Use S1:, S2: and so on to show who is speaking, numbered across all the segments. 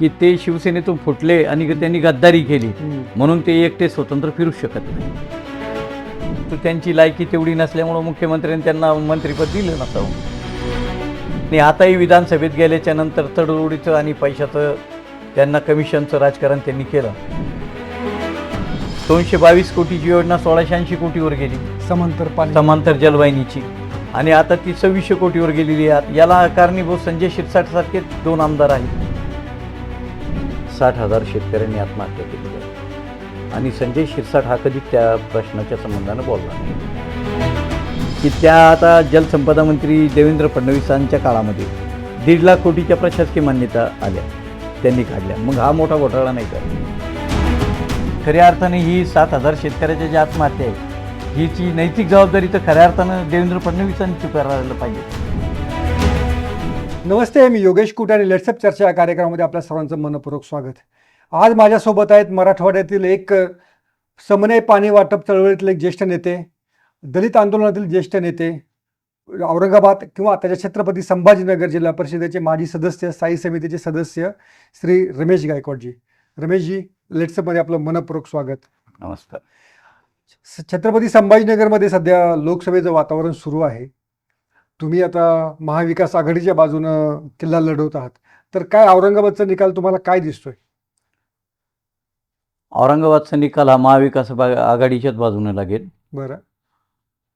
S1: की ते शिवसेनेतून फुटले आणि त्यांनी गद्दारी केली. म्हणून ते एकटे स्वतंत्र फिरू शकत नाही. तर त्यांची लायकी तेवढी नसल्यामुळं मुख्यमंत्र्यांनी त्यांना मंत्रिपद दिलं नसावं. आणि आताही विधानसभेत गेल्याच्यानंतर तडजोडीचं आणि पैशाचं त्यांना कमिशनचं राजकारण त्यांनी केलं. दोनशे बावीस कोटीची योजना सोळाशे ऐंशी कोटीवर गेली.
S2: समांतर
S1: समांतर जलवाहिनीची. आणि आता ती सव्वीसशे कोटीवर गेलेली आहे. याला कारणीभूत संजय शिरसाट सारखे दोन आमदार आहेत. साठ हजार शेतकऱ्यांनी आत्महत्या केली आहे. आणि संजय शिरसाट हा कधी त्या प्रश्नाच्या संबंधानं बोलला नाही. की त्या आता जलसंपदा मंत्री देवेंद्र फडणवीसांच्या काळामध्ये दीड लाख कोटीच्या प्रशासकीय मान्यता आल्या. त्यांनी काढल्या. मग हा मोठा घोटाळा नाही का? खऱ्या अर्थाने ही सात हजार शेतकऱ्याच्या ज्या आत्महत्या आहे हिची नैतिक जबाबदारी तर खऱ्या अर्थानं देवेंद्र फडणवीसांनी स्वीकारायला पाहिजे.
S2: नमस्ते मी योगेश कुट आणि लेट्सअप चर्चा या कार्यक्रमामध्ये आपल्या सर्वांचं मनपूर्वक स्वागत. आज माझ्यासोबत आहेत मराठवाड्यातील एक अ, समन्वय पाणी वाटप चळवळीतले एक ज्येष्ठ नेते दलित आंदोलनातील ज्येष्ठ नेते औरंगाबाद किंवा त्याच्या छत्रपती संभाजीनगर जिल्हा परिषदेचे माजी सदस्य स्थायी समितीचे सदस्य श्री रमेश गायकवाडजी. रमेशजी लेट्सअपमध्ये आपलं मनपूर्वक स्वागत.
S1: नमस्कार.
S2: छत्रपती संभाजीनगरमध्ये सध्या लोकसभेचं वातावरण सुरू आहे. तुम्ही आता महाविकास आघाडीच्या बाजूनं किल्ला लढवत आहात. तर काय औरंगाबादचा निकाल तुम्हाला काय दिसतोय?
S1: औरंगाबादचा निकाल हा महाविकास आघा- आघाडीच्याच बाजूने लागेल.
S2: बरं.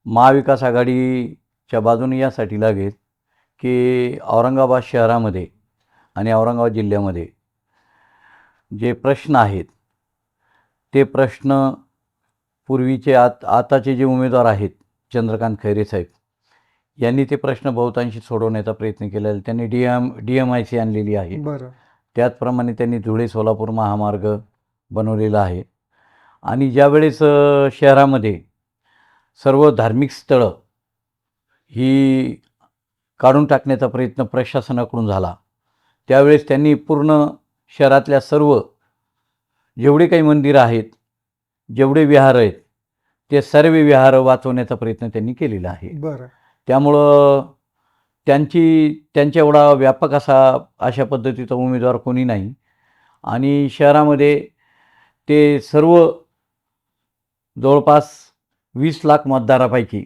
S1: महाविकास आघाडीच्या बाजूने यासाठी लागेल की औरंगाबाद शहरामध्ये आणि औरंगाबाद जिल्ह्यामध्ये जे प्रश्न आहेत ते प्रश्न पूर्वीचे आत आताचे जे उमेदवार आहेत चंद्रकांत खैरे साहेब यांनी ते प्रश्न बहुतांशी सोडवण्याचा प्रयत्न केला. त्यांनी D M D M I C आणलेली आहे.
S2: बरं.
S1: त्याचप्रमाणे त्यांनी धुळे सोलापूर महामार्ग बनवलेला आहे. आणि ज्यावेळेस शहरामध्ये सर्व धार्मिक स्थळं ही काढून टाकण्याचा प्रयत्न प्रशासनाकडून झाला त्यावेळेस त्यांनी पूर्ण शहरातल्या सर्व जेवढे काही मंदिरं आहेत जेवढे विहार आहेत ते सर्व विहार वाचवण्याचा प्रयत्न त्यांनी केलेला आहे.
S2: बरं.
S1: त्यामुळं त्यांची त्यांच्या एवढा व्यापक असा अशा पद्धतीचा उमेदवार कोणी नाही. आणि शहरामध्ये ते सर्व जवळपास वीस लाख मतदारापैकी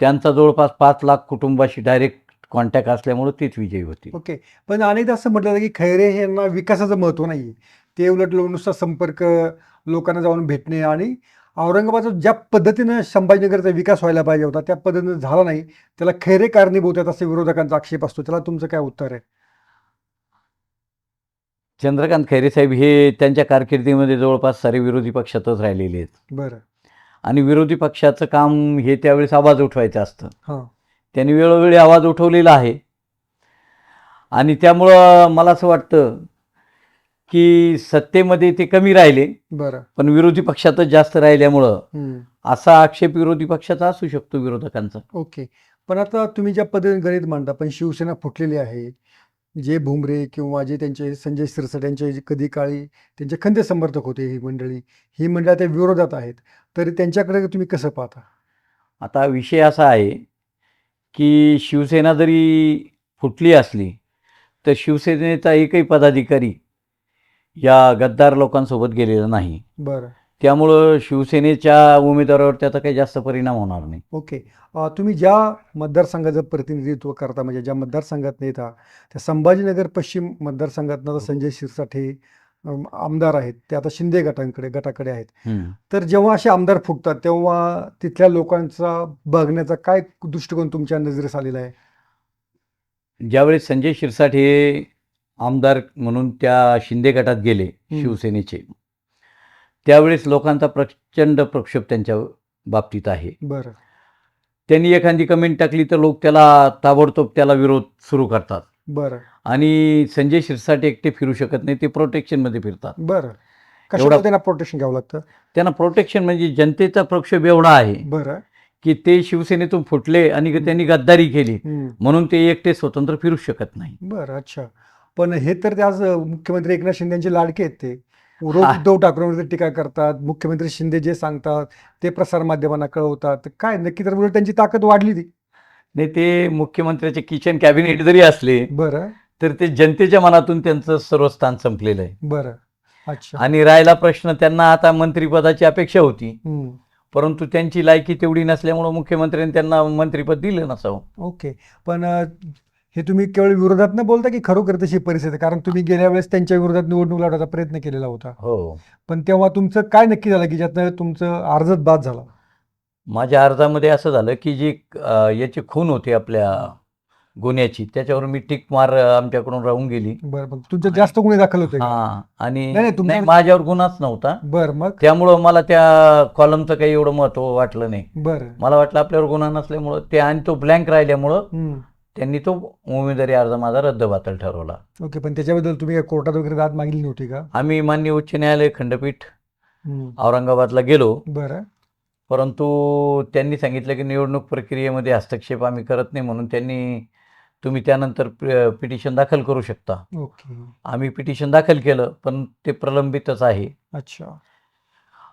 S1: त्यांचा जवळपास पाच लाख कुटुंबाशी डायरेक्ट कॉन्टॅक्ट असल्यामुळं तीच विजयी होती
S2: ओके. पण अनेकदा असं म्हटलं जातं की खैरे यांना विकासाचं महत्त्व नाही आहे ते उलट लो- नुसता संपर्क लोकांना जाऊन भेटणे आणि औरंगाबादचा ज्या पद्धतीनं संभाजीनगरचा विकास व्हायला पाहिजे होता त्या पद्धतीनं झाला नाही त्याला खैरे कारणीभूत आहेत असं विरोधकांचा आक्षेप असतो. त्याला तुमचं काय उत्तर आहे?
S1: चंद्रकांत खैरेसाहेब हे त्यांच्या कारकिर्दीमध्ये जवळपास सारे विरोधी पक्षातच राहिलेले आहेत.
S2: बरं.
S1: आणि विरोधी पक्षाचं काम हे त्यावेळेस आवाज उठवायचं असतं.
S2: हां.
S1: त्यांनी वेळोवेळी आवाज उठवलेला आहे. आणि त्यामुळं मला असं वाटतं की सत्तेमध्ये ते कमी राहिले.
S2: बरं.
S1: पण विरोधी पक्षातच जास्त राहिल्यामुळं
S2: हम्म.
S1: असा आक्षेप विरोधी पक्षाचा असू शकतो विरोधकांचा.
S2: ओके. पण आता तुम्ही ज्या पद्धतीने गणित मांडता पण शिवसेना फुटलेली आहे जे भुमरे किंवा जे त्यांचे संजय सिरसट यांचे जे कधी काळी त्यांचे खंदे समर्थक होते ही मंडळी ही मंडळी त्या विरोधात आहेत. तर त्यांच्याकडे तुम्ही कसं पाहता?
S1: आता विषय असा आहे की शिवसेना जरी फुटली असली तर शिवसेनेचा एकही पदाधिकारी या गद्दार लोकांसोबत गेलेला नाही.
S2: बरं.
S1: त्यामुळं शिवसेनेच्या उमेदवारावर त्याचा काही जास्त परिणाम होणार नाही.
S2: ओके. अं, तुम्ही ज्या मतदारसंघाचं प्रतिनिधित्व करता म्हणजे ज्या मतदारसंघात येता त्या संभाजीनगर पश्चिम मतदारसंघातनं आता संजय शिरसाट अं, आमदार आहेत. ते आता शिंदे गटांकडे गटाकडे आहेत.
S1: हम्म.
S2: तर जेव्हा असे आमदार फुटतात तेव्हा तिथल्या लोकांचा बघण्याचा काय दृष्टिकोन तुमच्या नजरेस आलेला आहे?
S1: ज्यावेळेस संजय शिरसाट हे आमदार म्हणून त्या शिंदे गटात गेले शिवसेनेचे. त्यावेळेस लोकांचा प्रचंड प्रक्षोभ त्यांच्या बाबतीत आहे.
S2: बरं.
S1: त्यांनी एखादी कमेंट टाकली तर लोक त्याला ताबडतोब त्याला विरोध सुरू करतात.
S2: बरं.
S1: आणि संजय शिरसाट एकटे फिरू शकत नाही ते प्रोटेक्शनमध्ये फिरतात.
S2: बरं.
S1: एवढा-
S2: त्यांना प्रोटेक्शन घ्यावं लागतं?
S1: त्यांना प्रोटेक्शन म्हणजे जनतेचा प्रक्षोभ एवढा आहे
S2: बरं.
S1: की ते शिवसेनेतून फुटले आणि त्यांनी गद्दारी केली. म्हणून ते एकटे स्वतंत्र फिरू शकत नाही.
S2: बरं अच्छा. पण हे तर ते आज मुख्यमंत्री एकनाथ शिंदे यांचे लाडके आहेत ते. रोज. उद्धव ठाकरेंवरती टीका करतात मुख्यमंत्री शिंदे जे सांगतात ते प्रसारमाध्यमांना कळवतात. काय नक्की तर उलट त्यांची ताकद वाढली ती.
S1: नाही ते मुख्यमंत्र्याचे किचन कॅबिनेट जरी असले
S2: बरं.
S1: तर ते जनतेच्या मनातून त्यांचं सर्व स्थान संपलेलं आहे.
S2: बरं. अच्छा.
S1: आणि राहिला प्रश्न त्यांना आता मंत्रिपदाची अपेक्षा होती. परंतु त्यांची लायकी तेवढी नसल्यामुळं मुख्यमंत्र्यांनी त्यांना मंत्रिपद दिलं नसावं.
S2: ओके. पण हे तुम्ही केवळ विरोधात न बोलता की खरोखर तशी परिस्थिती आहे? कारण तुम्ही गेल्या वेळेस त्यांच्या विरोधात निवडणूक लढवायचा प्रयत्न केलेला होता.
S1: हो.
S2: पण तेव्हा तुमचं काय नक्की झालं की ज्यातनं तुमचं अर्जच बाद झाला?
S1: माझ्या अर्जामध्ये असं झालं की जी अं, याची खून होती आपल्या गुन्ह्याची त्याच्यावर मी टिक मार अं, आमच्याकडून राहून गेली.
S2: बरं तुमचे जास्त गुन्हे दाखल होते का?
S1: हा आणि
S2: नाही, नाही, तुमच्या-
S1: नाही, माझ्यावर गुन्हाच नव्हता.
S2: बरं मग?
S1: त्यामुळं मला त्या कॉलमचं काही एवढं महत्त्व वाटलं नाही.
S2: बरं.
S1: मला वाटलं आपल्यावर गुन्हा नसल्यामुळं ते आणि तो ब्लँक राहिल्यामुळं
S2: हम्म.
S1: त्यांनी तो उमेदवारी अर्ज माझा रद्द बातल ठरवला.
S2: ओके पण त्याच्याबद्दल तुम्ही काय कोर्टात वगैरे दाद मागली नव्हती का?
S1: आम्ही मान्य उच्च न्यायालय खंडपीठ
S2: हम्म.
S1: औरंगाबादला गेलो.
S2: बरं.
S1: परंतु त्यांनी सांगितलं की निवडणूक प्रक्रियेमध्ये हस्तक्षेप आम्ही करत नाही म्हणून त्यांनी तुम्ही त्यानंतर पिटिशन दाखल करू शकता.
S2: ओके.
S1: आम्ही पिटिशन दाखल केलं पण ते प्रलंबितच आहे.
S2: अच्छा.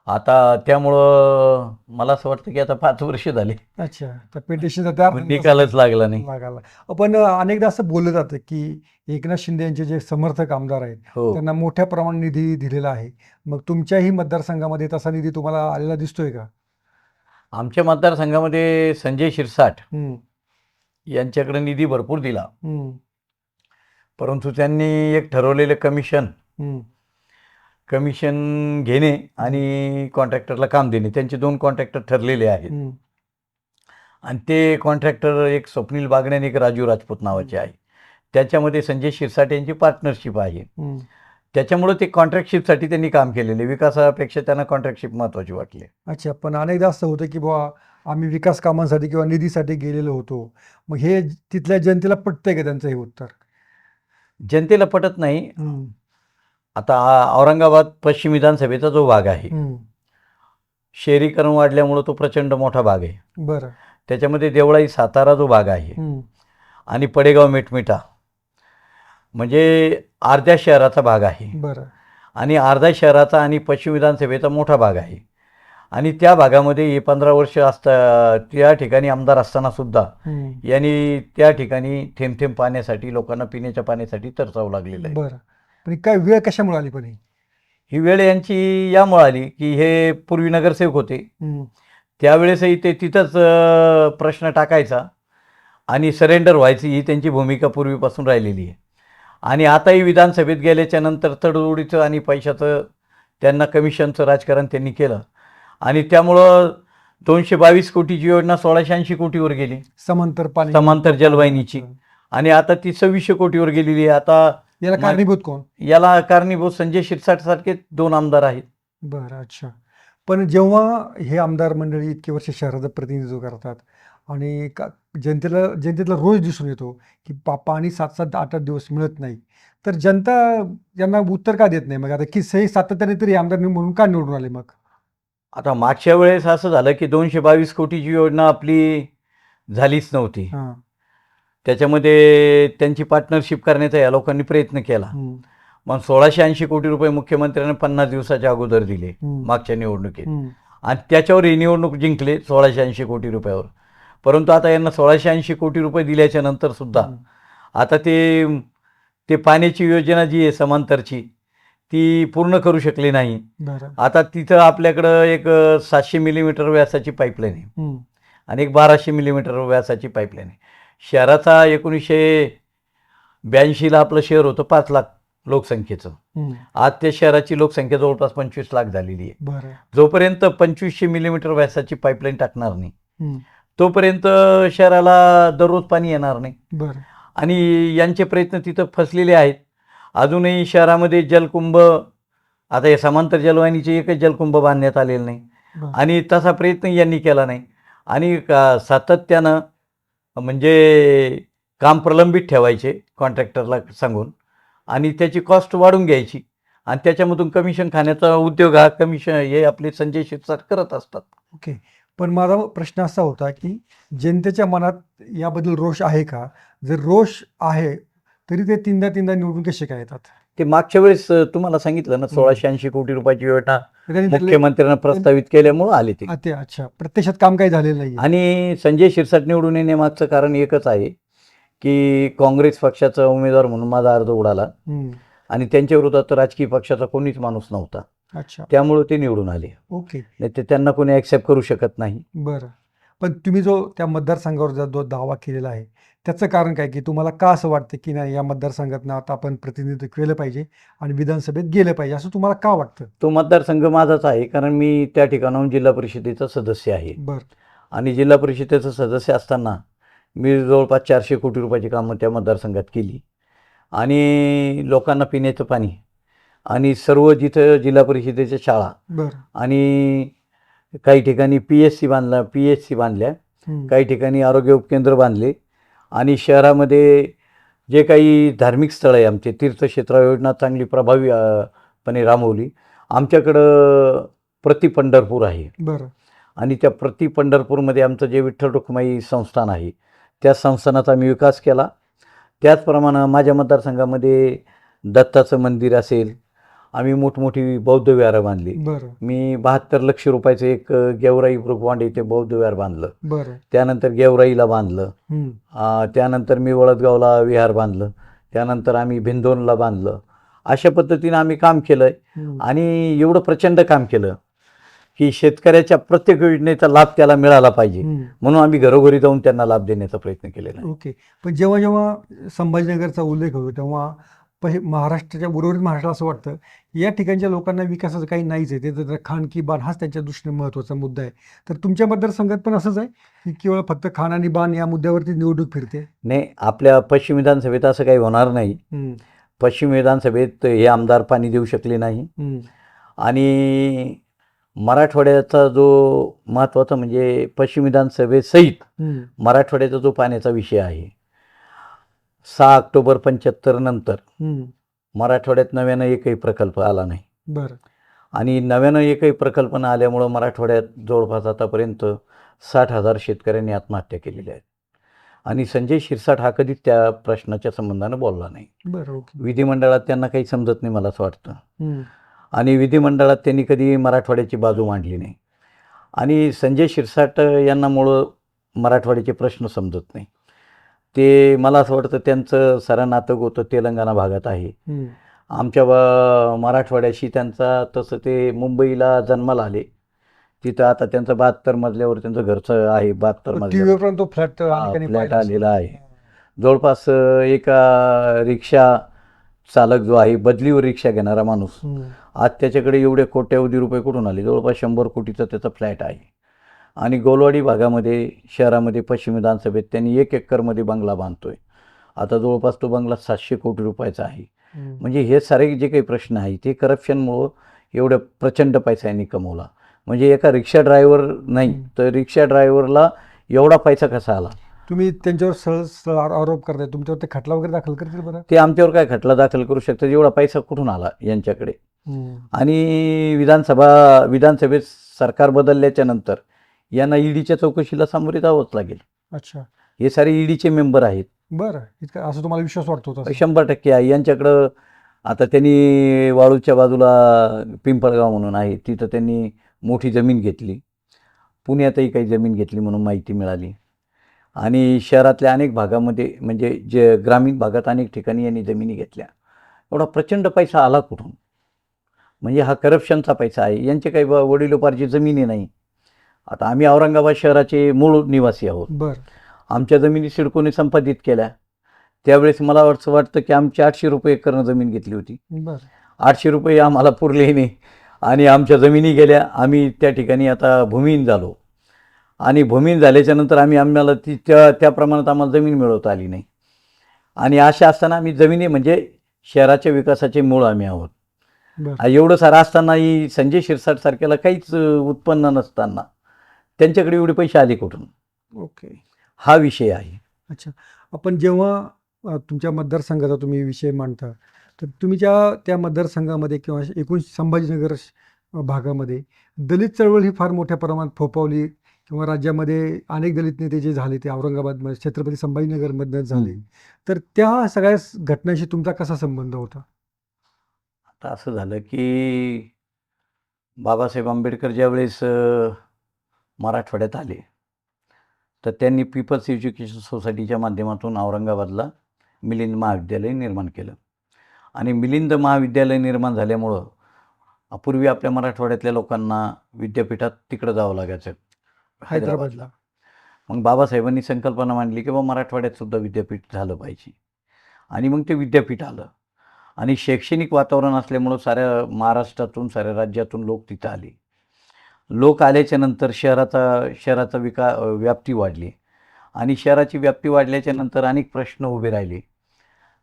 S1: आता त्यामुळं मला असं वाटतं की आता पाच वर्ष झाली.
S2: अच्छा तर पेटिशनचा त्या
S1: निकालच लागला नाही.
S2: लागायला पण अनेकदा असं बोललं जातं की एकनाथ शिंदे यांचे जे समर्थक आमदार आहेत
S1: हो.
S2: त्यांना मोठ्या प्रमाणात निधी दिलेला आहे. मग तुमच्याही मतदारसंघामध्ये तसा निधी तुम्हाला आलेला दिसतोय का?
S1: आमच्या मतदारसंघामध्ये संजय शिरसाट
S2: हम्म,
S1: यांच्याकडे निधी भरपूर दिला.
S2: हम्म,
S1: परंतु त्यांनी एक ठरवलेलं कमिशन
S2: हम्म,
S1: कमिशन घेणे आणि कॉन्ट्रॅक्टरला काम देणे त्यांचे दोन कॉन्ट्रॅक्टर ठरलेले आहेत. आणि ते कॉन्ट्रॅक्टर एक स्वप्नील बागणे आणि एक राजू राजपूत नावाचे आहे त्याच्यामध्ये संजय शिरसाट यांची पार्टनरशिप आहे. त्याच्यामुळं ते कॉन्ट्रॅक्टशिपसाठी त्यांनी काम केलेले विकासापेक्षा त्यांना कॉन्ट्रॅक्टशिप महत्त्वाची वाटली.
S2: अच्छा पण अनेकदा असं होतं की बुवा आम्ही विकास कामांसाठी किंवा निधीसाठी गेलेलो होतो. मग हे तिथल्या जनतेला पटतंय का त्यांचं हे उत्तर?
S1: जनतेला पटत नाही. आता औरंगाबाद पश्चिम विधानसभेचा जो भाग आहे. शहरीकरण वाढल्यामुळं तो प्रचंड मोठा भाग आहे.
S2: बरं.
S1: त्याच्यामध्ये देवळाई सातारा जो भाग आहे आणि पडेगाव मेटमिठा म्हणजे अर्ध्या शहराचा भाग आहे.
S2: बरं.
S1: आणि अर्धा शहराचा आणि पश्चिम विधानसभेचा मोठा भाग आहे. आणि त्या भागामध्ये हे पंधरा वर्ष असता त्या ठिकाणी आमदार असताना सुद्धा यांनी त्या ठिकाणी थेंब थेंब पाण्यासाठी लोकांना पिण्याच्या पाण्यासाठी तरसावं लागलेलं आहे.
S2: बरं. पण काय वेळ कशामुळे आली पण ही?
S1: ही वेळ यांची यामुळे आली की हे पूर्वी नगरसेवक होते.
S2: हम्म,
S1: त्यावेळेसही ते तिथंच अ, प्रश्न टाकायचा आणि सरेंडर व्हायची ही त्यांची भूमिका पूर्वीपासून राहिलेली आहे. आणि आताही विधानसभेत गेल्याच्यानंतर तडजोडीचं आणि पैशाचं त्यांना कमिशनचं राजकारण त्यांनी केलं. आणि त्यामुळं दोनशे बावीस कोटीची योजना सोळाशे ऐंशी कोटीवर गेली.
S2: समांतर पाणी.
S1: समांतर जलवाहिनीची. आणि आता ती सव्वीसशे कोटीवर गेलेली आहे. आता
S2: याला कारणीभूत कोण?
S1: याला कारणीभूत संजय शिरसाट सारखे दोन आमदार आहेत.
S2: बरं अच्छा. पण जेव्हा हे आमदार मंडळी इतके वर्ष शहराचं प्रतिनिधित्व करतात आणि का जनतेला जनतेला रोज दिसून येतो की पा पाणी सात सात आठ आठ दिवस मिळत नाही तर जनता यांना उत्तर का देत नाही? मग आता की सही सातत्याने तरी आमदार म्हणून का निवडून आले मग?
S1: आता मागच्या वेळेस असं झालं की दोनशे बावीस कोटीची योजना आपली झालीच नव्हती.
S2: हां.
S1: त्याच्यामध्ये त्यांची पार्टनरशिप करण्याचा या लोकांनी प्रयत्न केला. मग सोळाशे ऐंशी कोटी रुपये मुख्यमंत्र्यांनी पन्नास दिवसाच्या अगोदर दिले मागच्या निवडणुकीत. आणि त्याच्यावर ही निवडणूक जिंकले सोळाशे ऐंशी कोटी रुपयावर. परंतु आता यांना सोळाशे ऐंशी कोटी रुपये दिल्याच्या नंतर सुद्धा आता ते ते पाण्याची योजना जी आहे समांतरची ती पूर्ण करू शकली नाही. आता तिथं आपल्याकडं एक सातशे मिलीमीटर व्यासाची पाईपलाईन आहे. आणि एक बाराशे मिलीमीटर व्यासाची पाईपलाईन आहे. शहराचा एकोणीसशे ब्याऐंशीला आपलं शहर होतं पाच लाख लोकसंख्येचं. आज त्या शहराची लोकसंख्या जवळपास पंचवीस लाख झालेली आहे. जोपर्यंत पंचवीसशे मिलीमीटर व्यासाची पाईपलाईन टाकणार नाही तोपर्यंत शहराला दररोज पाणी येणार नाही. आणि यांचे प्रयत्न तिथं फसलेले आहेत. अजूनही शहरामध्ये जलकुंभ आता या समांतर जलवाहिनीचे एकच जलकुंभ बांधण्यात आलेलं नाही. आणि तसा प्रयत्न यांनी केला नाही. आणि सातत्यानं म्हणजे काम प्रलंबित ठेवायचे कॉन्ट्रॅक्टरला सांगून. आणि त्याची कॉस्ट वाढून घ्यायची. आणि त्याच्यामधून कमिशन खाण्याचा उद्योग हा कमिशन हे आपले संजय शिरसाट करत असतात.
S2: ओके. पण माझा प्रश्न असा होता की जनतेच्या मनात याबद्दल रोष आहे का? जर रोष आहे तरी ते तीनदा तीनदा निवडून कसे काय येतात?
S1: ते मागच्या वेळेस तुम्हाला सांगितलं ना सोळाशे ऐंशी कोटी रुपयाची योजना मुख्यमंत्र्यांना प्रस्तावित केल्यामुळं आले ते.
S2: अच्छा. प्रत्यक्षात काम काही झालेलं नाही
S1: आणि संजय शिरसाट निवडून येण्यामागचं कारण एकच आहे की काँग्रेस पक्षाचा उमेदवार म्हणून माझा अर्ज उडाला. आणि त्यांच्या विरोधात राजकीय पक्षाचा कोणीच माणूस नव्हता.
S2: अच्छा.
S1: त्यामुळे ते निवडून आले.
S2: ओके.
S1: नाही ते त्यांना कोणी ॲक्सेप्ट करू शकत नाही.
S2: बरं. पण तुम्ही जो त्या मतदारसंघावर जो दावा केलेला आहे त्याचं कारण काय की तुम्हाला का असं वाटतं की नाही या मतदारसंघातनं आता आपण प्रतिनिधित्व केलं पाहिजे आणि विधानसभेत गेलं पाहिजे? असं तुम्हाला का वाटतं?
S1: तो मतदारसंघ माझाच आहे कारण मी त्या ठिकाणाहून जिल्हा परिषदेचा सदस्य आहे.
S2: बरं.
S1: आणि जिल्हा परिषदेचं सदस्य असताना मी जवळपास चारशे कोटी रुपयाची कामं त्या मतदारसंघात केली. आणि लोकांना पिण्याचं पाणी आणि सर्व जिथं जिल्हा परिषदेच्या शाळा
S2: बरं.
S1: आणि काही ठिकाणी पी एच सी बांधला पी एच सी बांधल्या
S2: हम्म.
S1: काही ठिकाणी आरोग्य उपकेंद्र बांधले आणि शहरामध्ये जे काही धार्मिक स्थळं आहे आमचे तीर्थक्षेत्र योजना चांगली प्रभावी अ, पणे राबवली. आमच्याकडं प्रति पंढरपूर आहे.
S2: बरं.
S1: आणि त्या प्रति पंढरपूरमध्ये आमचं जे विठ्ठल रुक्माई संस्थान आहे त्या संस्थानाचा मी विकास केला. त्याचप्रमाणे माझ्या मतदारसंघामध्ये दत्ताचं मंदिर असेल आम्ही मोठमोठी बौद्ध विहारं बांधली. मी बहात्तर लक्ष रुपयाचं एक गेवराई ब्रुकवांड इथे बौद्ध विहार बांधलं. त्यानंतर गेवराईला बांधलं. त्यानंतर मी वळदगावला विहार बांधलं. त्यानंतर आम्ही भिंदोनला बांधलं. अशा पद्धतीनं आम्ही काम केलं
S2: हम्म.
S1: आणि एवढं प्रचंड काम केलं की शेतकऱ्याच्या प्रत्येक योजनेचा लाभ त्याला मिळाला पाहिजे. म्हणून आम्ही घरोघरी जाऊन त्यांना लाभ देण्याचा प्रयत्न केलेला
S2: ओके. पण जेव्हा जेव्हा संभाजीनगरचा उल्लेख होतो तेव्हा पहि महाराष्ट्राच्या उर्वरित महाराष्ट्राला असं वाटतं या ठिकाणच्या लोकांना विकासाचं काही नाहीच आहे ते तर खाण की बाण हाच त्यांच्या दृष्टीने महत्त्वाचा मुद्दा आहे तर तुमच्या मतदारसंघात पण असंच आहे की केवळ फक्त खाण आणि बाण या मुद्द्यावरती निवडणूक फिरते
S1: नाही आपल्या पश्चिम विधानसभेत असं काही होणार नाही. पश्चिम विधानसभेत हे आमदार पाणी देऊ शकले नाही. आणि मराठवाड्याचा जो महत्त्वाचा म्हणजे पश्चिम विधानसभेसहित. मराठवाड्याचा जो पाण्याचा विषय आहे सहा ऑक्टोबर पंच्याहत्तर नंतर. मराठवाड्यात नव्यानं एकही प्रकल्प आला नाही.
S2: बरं.
S1: आणि नव्यानं एकही प्रकल्पना आल्यामुळं मराठवाड्यात जवळपास आतापर्यंत साठ हजार शेतकऱ्यांनी आत्महत्या केलेल्या आहेत. आणि संजय शिरसाट हा कधीच त्या प्रश्नाच्या संबंधानं बोलला नाही.
S2: बरं ओके.
S1: विधिमंडळात त्यांना काही समजत नाही मला असं वाटतं. आणि विधिमंडळात त्यांनी कधी मराठवाड्याची बाजू मांडली नाही. आणि संजय शिरसाट यांना मुळं मराठवाड्याचे प्रश्न समजत नाही. ते मला असं वाटतं त्यांचं सारं नातं होतं तेलंगणा भागात आहे. आमच्या मराठवाड्याशी त्यांचा तसं ते मुंबईला जन्माला आले. तिथं आता त्यांचं बहात्तर मजल्यावर त्यांचं घरचं आहे बहात्तर मजल्यावर.
S2: Flat
S1: flat. आलेला आहे. जवळपास एका रिक्षा चालक जो आहे बदलीवर रिक्षा घेणारा माणूस. आज त्याच्याकडे एवढे कोट्यावधी रुपये कुठून आले? जवळपास शंभर कोटीचा त्याचा फ्लॅट आहे. आणि गोलवाडी भागामध्ये शहरामध्ये पश्चिम विधानसभेत त्यांनी एक एकरमध्ये बंगला बांधतोय. आता जवळपास तो बंगला सातशे कोटी रुपयाचा आहे. म्हणजे हे सारे जे काही प्रश्न आहेत ते करप्शनमुळं एवढं प्रचंड पैसा यांनी कमवला. म्हणजे एका रिक्षा ड्रायव्हर नाही. तर रिक्षा ड्रायव्हरला एवढा पैसा कसा आला?
S2: तुम्ही त्यांच्यावर सरळ आरो- आरोप करताय. तुमच्यावर ते खटला वगैरे दाखल करतील बरं?
S1: ते आमच्यावर काय खटला दाखल करू शकतात? एवढा पैसा कुठून आला यांच्याकडे. आणि विधानसभा विधानसभेत सरकार बदलल्याच्या नंतर यांना ईडीच्या चौकशीला सामोरे जावंच लागेल.
S2: अच्छा.
S1: हे सारे ईडीचे मेंबर आहेत.
S2: बरं. इतकं असं तुम्हाला विश्वास वाटतो तसं?
S1: शंभर टक्के आहे. यांच्याकडं आता त्यांनी वाळूच्या बाजूला पिंपळगाव म्हणून आहे. तिथं त्यांनी मोठी जमीन घेतली. पुण्यातही काही जमीन घेतली म्हणून माहिती मिळाली. आणि शहरातल्या अनेक भागामध्ये म्हणजे जे ग्रामीण भागात अनेक ठिकाणी यांनी जमिनी घेतल्या. एवढा प्रचंड पैसा आला कुठून? म्हणजे हा करप्शनचा पैसा आहे. यांचे काही व- वडिलोपार्जित जमिनी नाही. आता आम्ही औरंगाबाद शहराचे मूळ निवासी आहोत.
S2: बरं.
S1: आमच्या जमिनी सिडकोने संपादित केल्या. त्यावेळेस मला असं वाटतं की आमची आठशे रुपये एकरनं जमीन घेतली होती.
S2: बरं.
S1: आठशे रुपये आम्हाला पुरले नाही. आणि आमच्या जमिनी गेल्या. आम्ही त्या ठिकाणी आता भूमिहीन झालो. आणि भूमिहीन झाल्याच्यानंतर आम्ही आम्हाला ती त्या त्या प्रमाणात आम्हाला जमीन मिळवता आली नाही. आणि अशा असताना आम्ही जमिनी म्हणजे शहराच्या विकासाचे मूळ आम्ही आहोत. एवढं सारं असतानाही संजय शिरसाट सारख्याला काहीच उत्पन्न नसताना त्यांच्याकडे एवढे पैसे आले कुठून?
S2: ओके.
S1: हा विषय आहे.
S2: अच्छा. आपण जेव्हा अ, तुमच्या मतदारसंघाचा तुम्ही विषय मांडता तर तुम्ही ज्या त्या मतदारसंघामध्ये किंवा एकूण संभाजीनगर श- भागामध्ये दलित चळवळ ही फार मोठ्या प्रमाणात फोफावली किंवा राज्यामध्ये अनेक दलित नेते जे झाले ते औरंगाबाद छत्रपती संभाजीनगरमधनं झाले तर त्या सगळ्या स- घटनांशी तुमचा कसा संबंध होता?
S1: आता असं झालं की बाबासाहेब आंबेडकर ज्यावेळेस अ, मराठवाड्यात आले. तर त्यांनी पीपल्स एज्युकेशन सोसायटीच्या माध्यमातून औरंगाबादला मिलिंद महाविद्यालय निर्माण केलं. आणि मिलिंद महाविद्यालय निर्माण झाल्यामुळं पूर्वी आपल्या मराठवाड्यातल्या लोकांना विद्यापीठात तिकडं जावं लागायचं.
S2: हैदराबादला.
S1: मग बाबासाहेबांनी संकल्पना मांडली की बाबा मराठवाड्यात सुद्धा विद्यापीठ झालं पाहिजे. आणि मग ते विद्यापीठ आलं. आणि शैक्षणिक वातावरण असल्यामुळं साऱ्या महाराष्ट्रातून साऱ्या राज्यातून लोक तिथं आले. लोक आल्याच्यानंतर शहराचा शहराचा विका व्याप्ती वाढली. आणि शहराची व्याप्ती वाढल्याच्या नंतर अनेक प्रश्न उभे राहिले.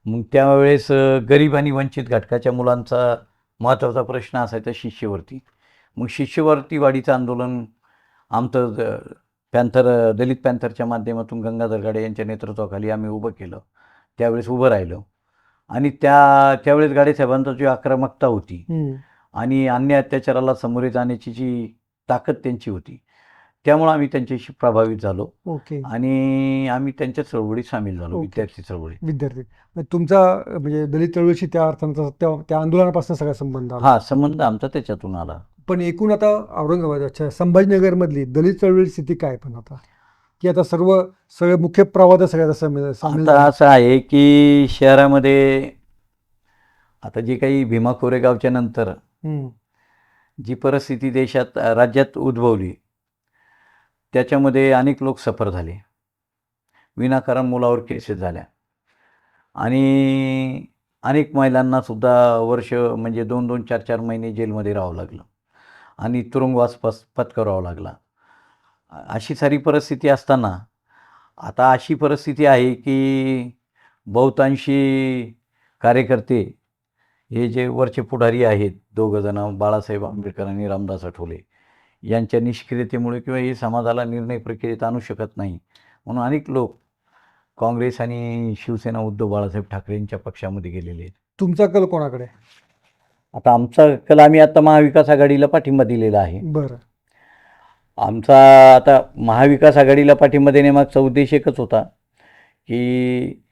S1: मग त्यावेळेस गरीब आणि वंचित घटकाच्या मुलांचा महत्त्वाचा प्रश्न असायचा शिष्यवृत्ती. मग शिष्यवृत्ती वाढीचं आंदोलन आमचं पॅन्थर दलित पॅन्थरच्या माध्यमातून गंगाधर गाडे यांच्या नेतृत्वाखाली आम्ही उभं केलं. त्यावेळेस उभं राहिलो. आणि त्या त्यावेळेस गाडे साहेबांचा जी आक्रमकता होती. आणि अन्य अत्याचाराला सामोरे जाण्याची जी ताकद त्यांची होती. त्यामुळं आम्ही त्यांच्याशी प्रभावित झालो
S2: ओके.
S1: आणि आम्ही त्यांच्या चळवळीत सामील झालो
S2: ओके.
S1: विद्यार्थी चळवळीत.
S2: विद्यार्थी. तुमचा म्हणजे दलित चळवळीशी त्या अर्थानं त्या त्या आंदोलनापासून सगळा संबंध आला.
S1: हा संबंध आमचा त्याच्यातून आला.
S2: पण एकूण आता औरंगाबाद अच्छा संभाजीनगरमधली दलित चळवळी स्थिती काय पण आता? की आता सर्व सगळे मुख्य प्रवाद सगळ्यात सामील सामील
S1: आता
S2: झाले.
S1: असं आहे की शहरामध्ये आता जे काही भीमा कोरेगावच्या नंतर
S2: हम्म.
S1: जी परिस्थिती देशात राज्यात उद्भवली त्याच्यामध्ये अनेक लोक सफर झाले. विनाकारण मुलावर केसेस झाल्या. आणि अनेक महिलांनासुद्धा वर्ष म्हणजे दोन दोन चार चार महिने जेलमध्ये राहावं लागलं. आणि तुरुंगवास पस पत्करावा लागला. अशी सारी परिस्थिती असताना आता अशी परिस्थिती आहे की बहुतांशी कार्यकर्ते हे जे वरचे पुढारी आहेत दोघं जण बाळासाहेब आंबेडकर आणि रामदास आठवले यांच्या निष्क्रियतेमुळे किंवा हे समाजाला निर्णय प्रक्रियेत आणू शकत नाही. म्हणून अनेक लोक काँग्रेस आणि शिवसेना उद्धव बाळासाहेब ठाकरे यांच्या पक्षामध्ये गेलेले आहेत.
S2: तुमचा कल कोणाकडे?
S1: आता आमचा कल आम्ही आता महाविकास आघाडीला पाठिंबा दिलेला आहे.
S2: बरं.
S1: आमचा आता महाविकास आघाडीला पाठिंबा देण्यामागचा उद्देश एकच होता की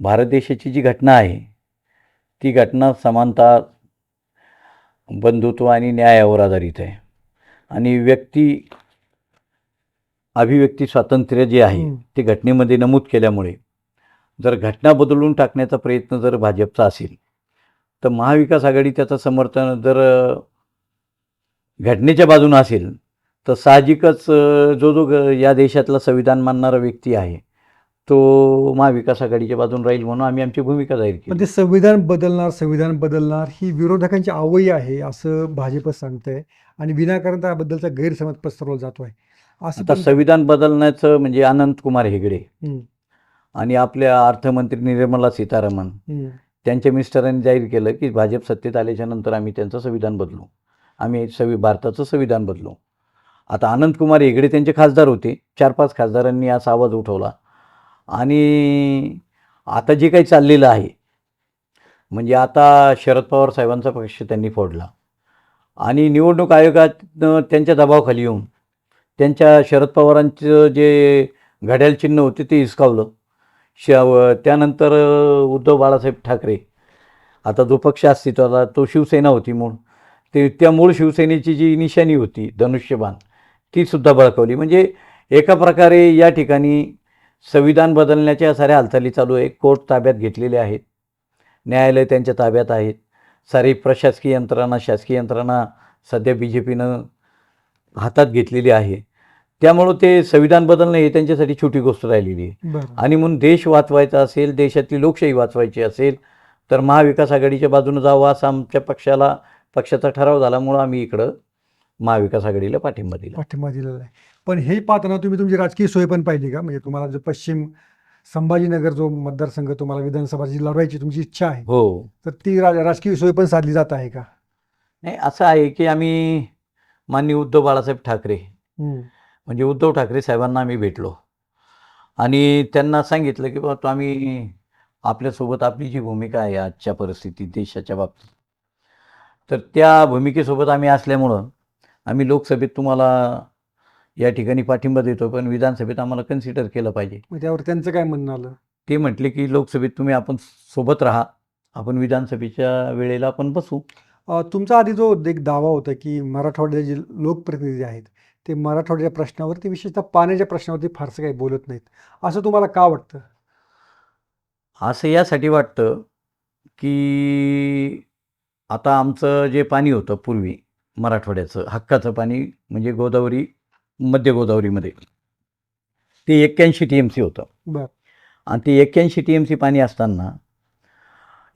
S1: भारत देशाची जी घटना आहे ती घटना समानता बंधुत्व आणि न्यायावर आधारित आहे आणि व्यक्ती अभिव्यक्ती स्वातंत्र्य जे आहे. ते घटनेमध्ये नमूद केल्यामुळे जर घटना बदलून टाकण्याचा प्रयत्न जर भाजपचा असेल तर महाविकास आघाडी त्याचं समर्थन जर घटनेच्या बाजूनं असेल तर साहजिकच जो जो या देशातला संविधान मानणारा व्यक्ती आहे तो महाविकास आघाडीच्या बाजून राहील म्हणून आम्ही आमची भूमिका जाहीर
S2: पण
S1: केली
S2: ते संविधान बदलणार संविधान बदलणार ही विरोधकांची आवई आहे असं भाजप सांगतंय आणि विनाकारण त्याबद्दलचा गैरसमज पसरवला जातोय. असं
S1: आता
S2: पण-
S1: संविधान बदलण्याचं म्हणजे अनंत कुमार हेगडे आणि आपल्या अर्थमंत्री निर्मला सीतारामन. त्यांच्या मिस्टरांनी जाहीर केलं की भाजप सत्तेत आल्याच्यानंतर आम्ही त्यांचं संविधान बदलू. आम्ही संवि भारताचं संविधान बदलू. आता अनंतकुमार हेगडे त्यांचे खासदार होते. चार पाच खासदारांनी असा आवाज उठवला. आणि आता जे काही चाललेलं आहे म्हणजे आता शरद पवार साहेबांचा पक्ष त्यांनी फोडला. आणि निवडणूक आयोगात त्यांच्या दबावाखाली येऊन त्यांच्या शरद पवारांचं जे घड्याल चिन्ह होते ते हिसकावलं. श त्यानंतर उद्धव बाळासाहेब ठाकरे आता जो पक्ष अस्तित्वाला तो शिवसेना होती म्हणून. ते त्या मूळ शिवसेनेची जी निशाणी होती धनुष्यबाण ती सुद्धा बळकावली. म्हणजे एका प्रकारे या ठिकाणी संविधान बदलण्याच्या साऱ्या हालचाली चालू आहे. कोर्ट ताब्यात घेतलेले आहेत. न्यायालय त्यांच्या ताब्यात आहेत. सारी प्रशासकीय यंत्रणा शासकीय यंत्रणा सध्या बी जे पीनं हातात घेतलेली आहे. त्यामुळं ते संविधान बदलणं हे त्यांच्यासाठी छोटी गोष्ट राहिलेली आहे. आणि म्हणून देश वाचवायचा असेल देशातली लोकशाही वाचवायची असेल तर महाविकास आघाडीच्या बाजूनं जावं असा आमच्या पक्षाला पक्षाचा ठराव झाल्यामुळं आम्ही इकडं महाविकास आघाडीला पाठिंबा दिला.
S2: पाठिंबा दिलेला आहे. पण हे पाहताना तुम्ही तुमची राजकीय सोय पण पाहिली का? म्हणजे तुम्हाला जो पश्चिम संभाजीनगर जो मतदारसंघ तुम्हाला विधानसभा जी लढवायची तुमची इच्छा आहे
S1: हो.
S2: तर ती रा- राजकीय सोय पण साधली जात आहे का?
S1: नाही असं आहे की आम्ही माननीय उद्धव बाळासाहेब ठाकरे
S2: हम्म,
S1: म्हणजे उद्धव ठाकरे साहेबांना आम्ही भेटलो. आणि त्यांना सांगितलं की बाबा तो आम्ही आपल्यासोबत आपली जी भूमिका आहे आजच्या परिस्थितीत देशाच्या बाबतीत तर त्या भूमिकेसोबत आम्ही असल्यामुळं आम्ही लोकसभेत तुम्हाला या ठिकाणी पाठिंबा देतो पण विधानसभेत आम्हाला कन्सिडर केलं पाहिजे.
S2: मग त्यावर त्यांचं काय म्हणणं आलं?
S1: ते म्हटले की लोकसभेत तुम्ही आपण सोबत राहा आपण विधानसभेच्या वेळेला आपण बसू.
S2: तुमचा आधी जो एक दावा होता की मराठवाड्याचे जे लोकप्रतिनिधी आहेत ते मराठवाड्याच्या प्रश्नावरती विशेषतः पाण्याच्या प्रश्नावरती फारसं काही बोलत नाहीत. असं तुम्हाला का वाटतं?
S1: असं यासाठी वाटतं की आता आमचं जे पाणी होतं पूर्वी मराठवाड्याचं हक्काचं पाणी म्हणजे गोदावरी मध्य गोदावरीमध्ये. ते एक्क्याऐंशी टी एम सी होतं.
S2: बरं.
S1: आणि ते एक्क्याऐंशी टी एम सी पाणी असताना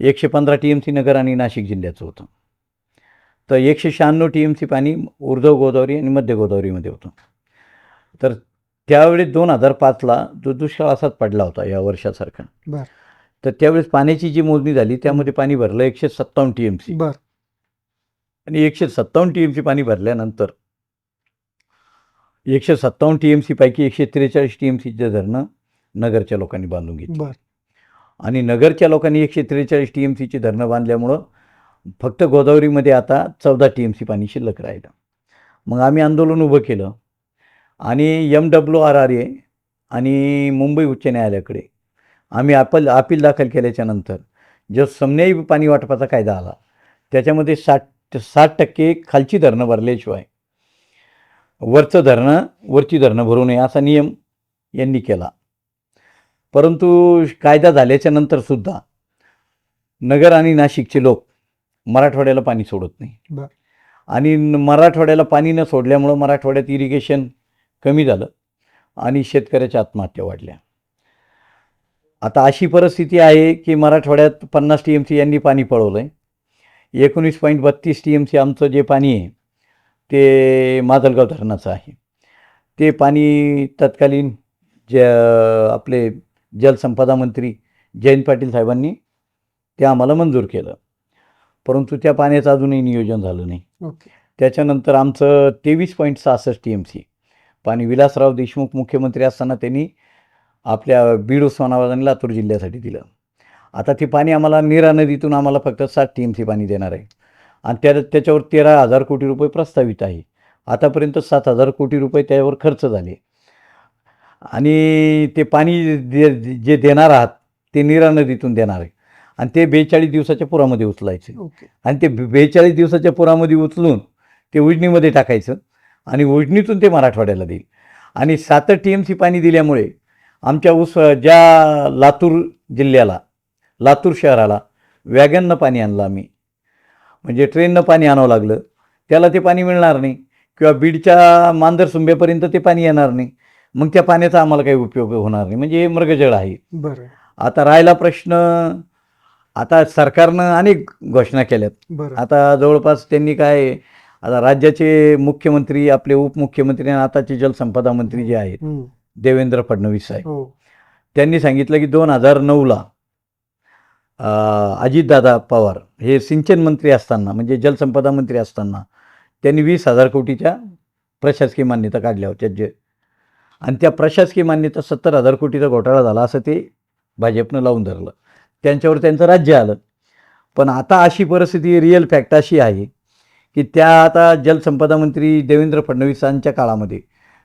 S1: एकशे पंधरा टी एम सी नगर आणि नाशिक जिल्ह्याचं होतं. तर एकशे शहाण्णव टी एम सी पाणी उर्धव गोदावरी आणि मध्य गोदावरीमध्ये होतं. तर त्यावेळी दोन हजार पाचला जो दुष्काळ असाच पडला होता या वर्षासारखा.
S2: बरं.
S1: तर त्यावेळेस पाण्याची जी मोजणी झाली त्यामध्ये पाणी भरलं एकशे सत्तावन्न टी एम सी
S2: बरं.
S1: आणि एकशे सत्तावन्न टी एम सी पाणी भरल्यानंतर एकशे सत्तावन्न टी एम सी पैकी एकशे त्रेचाळीस टी एम सीचे धरणं नगरच्या लोकांनी बांधून घेतली.
S2: बरं.
S1: आणि नगरच्या लोकांनी एकशे त्रेचाळीस टी एम सीची धरणं बांधल्यामुळं फक्त गोदावरीमध्ये आता चौदा टी एम सी पाणी शिल्लक राहिलं. मग आम्ही आंदोलन उभं केलं. आणि M W R R A आणि मुंबई उच्च न्यायालयाकडे आम्ही अपल अपील दाखल केल्याच्यानंतर जो समन्यायी पाणी वाटपाचा कायदा आला त्याच्यामध्ये साठ साठ टक्के खालची धरणं भरल्याशिवाय वरचं धरणं वरची धरणं भरू नये असा नियम यांनी केला. परंतु कायदा झाल्याच्यानंतर सुद्धा नगर आणि नाशिकचे लोक मराठवाड्याला पाणी सोडत नाही. आणि मराठवाड्याला पाणी न सोडल्यामुळं मराठवाड्यात इरिगेशन कमी झालं आणि शेतकऱ्याच्या आत्महत्या वाढल्या. आता अशी परिस्थिती आहे की मराठवाड्यात पन्नास टी एम सी यांनी पाणी पळवलं आहे एकोणीस पॉईंट बत्तीस टी एम सी आमचं जे पाणी आहे ते माजलगाव धरणाचं आहे. ते पाणी तत्कालीन जे आपले जलसंपदा मंत्री जयंत पाटील साहेबांनी ते आम्हाला मंजूर केलं. परंतु त्या पाण्याचं अजूनही नियोजन झालं नाही.
S2: ओके.
S1: त्याच्यानंतर आमचं तेवीस पॉईंट सहासष्ट टी एम सी पाणी विलासराव देशमुख मुख्यमंत्री असताना त्यांनी आपल्या बीड उस्मानाबाद आणि लातूर जिल्ह्यासाठी दिलं. आता ते पाणी आम्हाला नीरा नदीतून आम्हाला फक्त सात टी एम सी पाणी देणार आहे. आणि त्या त्याच्यावर तेरा हजार कोटी रुपये प्रस्तावित आहे. आतापर्यंत सात हजार कोटी रुपये त्यावर खर्च झाले. आणि ते पाणी दे जे देणार आहात ते नीरा नदीतून देणार आहे. आणि ते बेचाळीस दिवसाच्या पुरामध्ये उचलायचे. आणि ते बेचाळीस दिवसाच्या पुरामध्ये उचलून ते उजनीमध्ये टाकायचं आणि उजनीतून ते मराठवाड्याला देईल. आणि सात टी एम सी पाणी दिल्यामुळे आमच्या उस ज्या लातूर जिल्ह्याला लातूर शहराला वॅगननं पाणी आणलं आम्ही. म्हणजे ट्रेननं पाणी आणावं लागलं त्याला ते पाणी मिळणार नाही. किंवा बीडच्या मांजरसुंबेपर्यंत ते पाणी येणार नाही. मग त्या पाण्याचा आम्हाला काही उपयोग होणार नाही. म्हणजे हे मृगजळ आहे.
S2: बरं.
S1: आता राहिला प्रश्न आता सरकारनं अनेक घोषणा केल्यात. आता जवळपास त्यांनी काय आता राज्याचे मुख्यमंत्री आपले उपमुख्यमंत्री आणि आताचे जलसंपदा मंत्री जे आहेत. देवेंद्र फडणवीस साहेब.
S2: हो.
S1: त्यांनी सांगितलं की दोन हजार नऊला अजितदादा पवार हे सिंचन मंत्री असताना म्हणजे जलसंपदा मंत्री असताना त्यांनी वीस हजार कोटीच्या प्रशासकीय मान्यता काढल्या होत्या. जे आणि त्या प्रशासकीय मान्यता सत्तर हजार कोटीचा घोटाळा झाला असं ते भाजपनं लावून धरलं. त्यांच्यावर त्यांचं राज्य आलं. पण आता अशी परिस्थिती रिअल फॅक्ट अशी आहे की त्या आता जलसंपदा मंत्री देवेंद्र फडणवीसांच्या काळामध्ये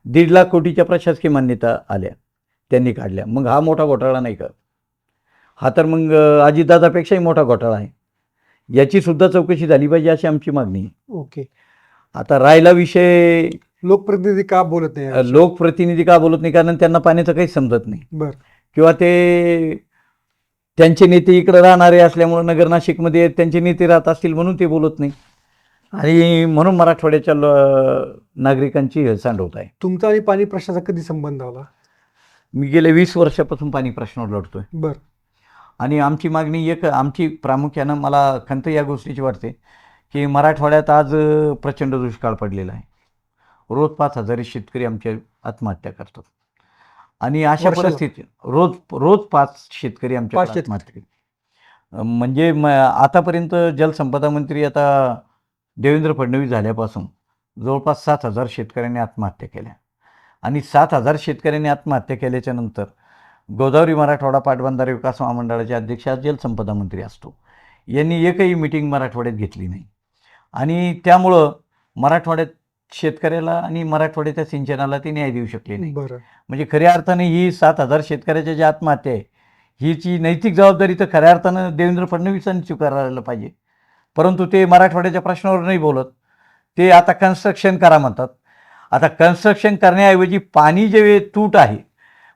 S1: दीड लाख कोटीच्या प्रशासकीय मान्यता आल्या त्यांनी काढल्या. मग हा मोठा घोटाळा नाही का? हा तर मग अजितदादापेक्षाही मोठा घोटाळा आहे. याची सुद्धा चौकशी झाली पाहिजे अशी आमची मागणी
S2: ओके.
S1: आता राहिला विषय
S2: लोकप्रतिनिधी का बोलत नाही?
S1: लोकप्रतिनिधी का बोलत नाही? कारण त्यांना पाण्याचं काहीच समजत नाही.
S2: बरं.
S1: किंवा ते त्यांचे नेते इकडे राहणारे असल्यामुळं नगर नाशिकमध्ये त्यांचे नेते राहत असतील म्हणून ते बोलत नाही. आणि म्हणून मराठवाड्याच्या नागरिकांची हेळसांड होत आहे.
S2: तुमचा आणि पाणी प्रश्नाचा कधी संबंध आला?
S1: मी गेले वीस वर्षापासून पाणी प्रश्नावर लढतोय.
S2: बरं.
S1: आणि आमची मागणी एक आमची प्रामुख्यानं मला खंत या गोष्टीची वाटते की मराठवाड्यात आज प्रचंड दुष्काळ पडलेला आहे रोज पाच हजार शेतकरी आमच्या आत्महत्या करतात आणि अशा? परिस्थितीत रोज रोज पाच शेतकरी आमच्या. आत्महत्या. म्हणजे म आतापर्यंत जलसंपदा मंत्री आता देवेंद्र फडणवीस झाल्यापासून जवळपास सात हजार शेतकऱ्यांनी आत्महत्या केल्या आणि सात हजार शेतकऱ्यांनी आत्महत्या केल्याच्यानंतर गोदावरी मराठवाडा पाटबंधारे विकास महामंडळाचे अध्यक्ष आज जलसंपदा मंत्री असतो. यांनी एकही मिटिंग मराठवाड्यात घेतली नाही. आणि त्यामुळं मराठवाड्यात शेतकऱ्याला आणि मराठवाड्याच्या सिंचनाला ते न्याय देऊ शकले नाही. म्हणजे खऱ्या अर्थाने ही सात हजार शेतकऱ्याच्या ज्या आत्महत्या आहे हीची नैतिक जबाबदारी तर खऱ्या अर्थानं देवेंद्र फडणवीसांनी स्वीकारायला पाहिजे. परंतु ते मराठवाड्याच्या प्रश्नावर नाही बोलत. ते आता कन्स्ट्रक्शन करा म्हणतात. आता कन्स्ट्रक्शन करण्याऐवजी पाणी जे तूट आहे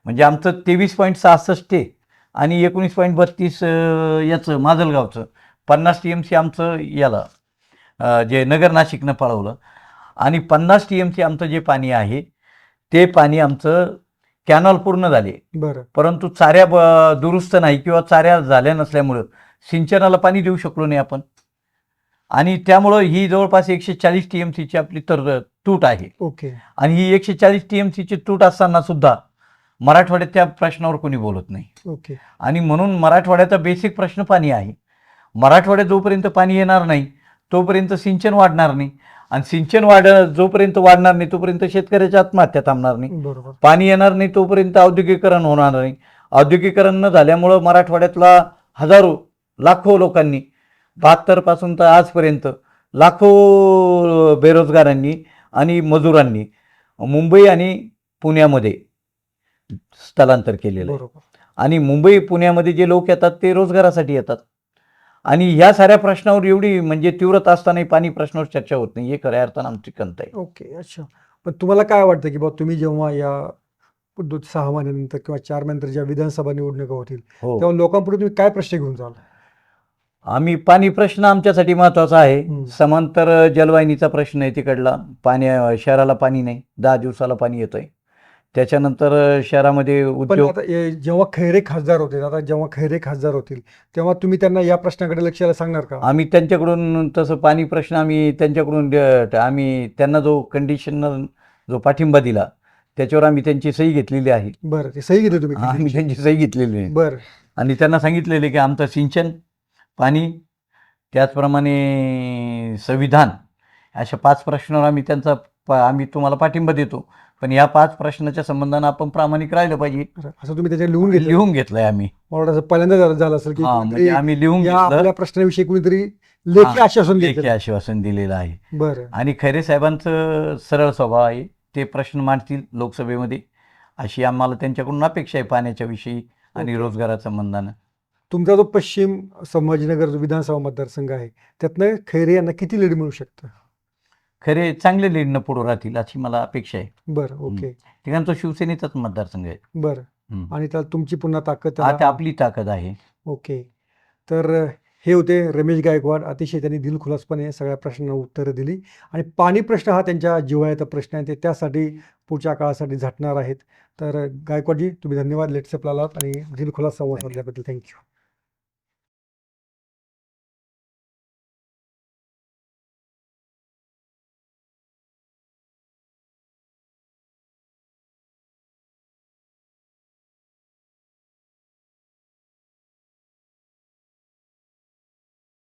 S1: म्हणजे आमचं तेवीस पॉईंट सहासष्ट आणि एकोणीस पॉईंट बत्तीस याचं माजलगावचं पन्नास टी एम सी आमचं याला जे नगर नाशिकनं पळवलं. आणि पन्नास टी एम सी आमचं जे पाणी आहे ते पाणी आमचं कॅनॉल पूर्ण झाले.
S2: बरं.
S1: परंतु चाऱ्या दुरुस्त नाही किंवा चाऱ्या झाल्या नसल्यामुळं सिंचनाला पाणी देऊ शकलो नाही आपण. आणि त्यामुळं ही जवळपास एकशे चाळीस टी एम सीची आपली तर तूट आहे.
S2: ओके.
S1: आणि ही एकशे चाळीस टी एम सीची तूट असताना सुद्धा मराठवाड्यात त्या प्रश्नावर कोणी बोलत नाही.
S2: ओके.
S1: आणि म्हणून मराठवाड्याचा बेसिक प्रश्न पाणी आहे. मराठवाड्यात जोपर्यंत पाणी येणार नाही तोपर्यंत सिंचन वाढणार नाही. आणि सिंचन वाढ जोपर्यंत वाढणार नाही तोपर्यंत शेतकऱ्याच्या आत्महत्या थांबणार नाही.
S2: बरोबर.
S1: पाणी येणार नाही तोपर्यंत औद्योगिकरण होणार नाही. औद्योगिकरण न झाल्यामुळं मराठवाड्यातला हजारो लाखो लोकांनी बहात्तरपासून तर आजपर्यंत लाखो बेरोजगारांनी आणि मजुरांनी मुंबई आणि पुण्यामध्ये स्थलांतर केलेलं आहे.
S2: बरोबर.
S1: आणि मुंबई पुण्यामध्ये जे लोक येतात ते रोजगारासाठी येतात. आणि ह्या साऱ्या प्रश्नावर एवढी म्हणजे तीव्रता असतानाही पाणी प्रश्नावर चर्चा होत नाही. हे खऱ्या अर्थानं आमची खंत आहे.
S2: ओके अच्छा. पण तुम्हाला काय वाटतं की बाबा तुम्ही जेव्हा या दो सहा महिन्यानंतर किंवा चार महिन्यानंतर ज्या विधानसभा निवडणुका होतील
S1: हो.
S2: तेव्हा लोकांपुढे तुम्ही काय प्रश्न घेऊन जाल?
S1: आम्ही पाणी प्रश्न आमच्यासाठी महत्त्वाचा आहे. समांतर जलवाहिनीचा प्रश्न आहे तिकडला. पाण्या शहराला पाणी नाही. दहा दिवसाला पाणी येतंय. त्याच्यानंतर शहरामध्ये
S2: पण
S1: उद्योग
S2: आता हे जेव्हा खैरे खासदार होते आता जेव्हा खैरे खासदार होतील तेव्हा तुम्ही त्यांना या प्रश्नाकडे लक्ष द्यायला सांगणार का?
S1: आम्ही त्यांच्याकडून तसं पाणी प्रश्न आम्ही त्यांच्याकडून आम्ही त्यांना जो कंडिशन जो पाठिंबा दिला त्याच्यावर आम्ही त्यांची सही घेतलेली आहे.
S2: बरं ते सही घेतली तुम्ही
S1: आम्ही त्यांची सही घेतलेली आहे.
S2: बरं.
S1: आणि त्यांना सांगितलेले की आमचं सिंचन पाणी त्याचप्रमाणे संविधान अशा पाच प्रश्नावर आम्ही त्यांचा पा आम्ही तुम्हाला पाठिंबा देतो. पण या पाच प्रश्नाच्या संबंधानं आपण प्रामाणिक राहिलं पाहिजे.
S2: असं तुम्ही त्याच्यात लिहून घेतलं?
S1: लिहून घेतलंय आम्ही.
S2: मला वाटतं असं पहिल्यांदा झालं असेल की
S1: हा म्हणजे आम्ही लिहून
S2: या
S1: घेतलं.
S2: आपल्या प्रश्नाविषयी कुणीतरी लेखी
S1: हा,
S2: आश्वासन
S1: लेखी
S2: घेतलं
S1: आश्वासन दिलेलं आहे.
S2: बरं.
S1: आणि खैरे साहेबांचं सरळ स्वभाव आहे ते प्रश्न मांडतील लोकसभेमध्ये. अशी आम्हाला त्यांच्याकडून अपेक्षा आहे पाण्याच्या विषयी आणि
S2: ओके.
S1: रोजगाराच्या संबंधानं.
S2: तुमचा जो पश्चिम संभाजीनगर जो विधानसभा मतदारसंघ आहे त्यातनं खैरे यांना किती लीड मिळू शकतं?
S1: खरे चांगले लीडनं पुढे राहतील अशी मला अपेक्षा आहे.
S2: बरं ओके.
S1: ठिकाण तो शिवसेनेचाच मतदारसंघ आहे.
S2: बरं. आणि त्याला तुमची पुन्हा ताकद
S1: आता आपली ताकद आहे.
S2: ओके. तर हे होते रमेश गायकवाड अतिशय त्यांनी दिलखुलासपणे सगळ्या प्रश्नांना उत्तरं दिली. आणि पाणी प्रश्न हा त्यांच्या जिव्हाळ्याचा प्रश्न आहे. ते त्यासाठी पुढच्या काळासाठी झटणार आहेत. तर गायकवाडजी तुम्ही धन्यवाद. लेट्सअपला आलात आणि दिलखुलास संवाद साधल्याबद्दल थँक्यू.